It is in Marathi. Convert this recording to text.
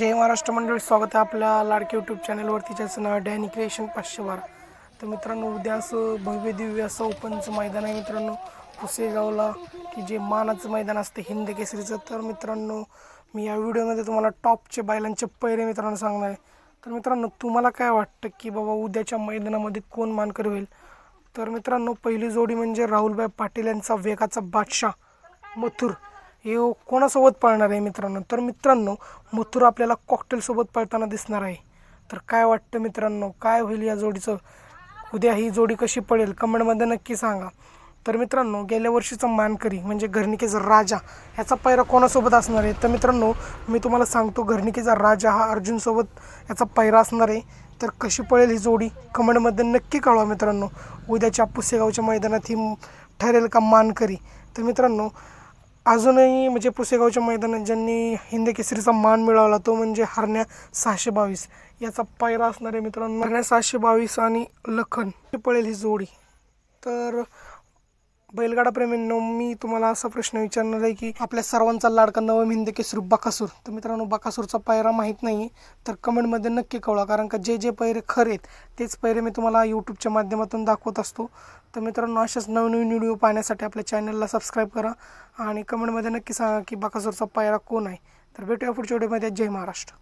जय महाराष्ट्र मंडळी स्वागत आहे आपल्या लाडके यूट्यूब चॅनलवरती ज्याचं नाव डॅनी क्रिएशन पाचशे बारा. तर मित्रांनो उद्या असं भव्य दिव्य असं ओपनचं मैदान आहे मित्रांनो. पुसेगावला की जे मानाचं मैदान असतं हिंद केसरीचं. तर मित्रांनो मी या व्हिडिओमध्ये तुम्हाला टॉपचे बैलांचे पैरे मित्रांनो सांगणार आहे. तर मित्रांनो तुम्हाला काय वाटतं की बाबा उद्याच्या मैदानामध्ये कोण मानकर होईल? तर मित्रांनो पहिली जोडी म्हणजे राहुलभाई पाटील यांचा वेगाचा बादशाह मथुर. हे कोणासोबत पळणार आहे मित्रांनो? तर मित्रांनो मथुर आपल्याला कॉकटेलसोबत पळताना दिसणार आहे. तर काय वाटतं मित्रांनो? काय होईल या जोडीचं? उद्या ही जोडी कशी पडेल कमेंटमध्ये नक्की सांगा. तर मित्रांनो गेल्या वर्षीचा मानकरी म्हणजे घरणिकेचा राजा ह्याचा पैरा कोणासोबत असणार आहे? तर मित्रांनो मी तुम्हाला सांगतो घरणिकेचा राजा हा अर्जुनसोबत याचा पैरा असणार आहे. तर कशी पळेल ही जोडी? कमेंटमध्ये नक्की कळवा मित्रांनो. उद्याच्या पुसेगावच्या मैदानात ही ठरेल का मानकरी? तर मित्रांनो अजूनही म्हणजे पुसेगावच्या मैदानात ज्यांनी हिंद केसरीचा मान मिळवला तो म्हणजे हरण्या सहाशे बावीस. याचा पायरा असणारे मित्रांनो हरण्या सहाशे बावीस आणि लखन पळेल ही जोडी. तर बैलगाडा प्रेमींनो मी तुम्हाला असा प्रश्न विचारणार आहे की आपल्या सर्वांचा लाडका नवम हिंद केसरू बकासूर. तर मित्रांनो बकासूरचा पायरा माहीत नाही तर कमेंटमध्ये नक्की कळवा कारण का जे जे पैरे खरे आहेत तेच पैरे मी तुम्हाला यूट्यूबच्या माध्यमातून दाखवत असतो. तर मित्रांनो अशाच नवनवीन व्हिडिओ पाहण्यासाठी आपल्या चॅनलला सबस्क्राईब करा आणि कमेंटमध्ये नक्की सांगा की बकासूरचा पायरा कोण आहे. तर भेटूया पुढच्या व्हिडिओमध्ये. जय महाराष्ट्र.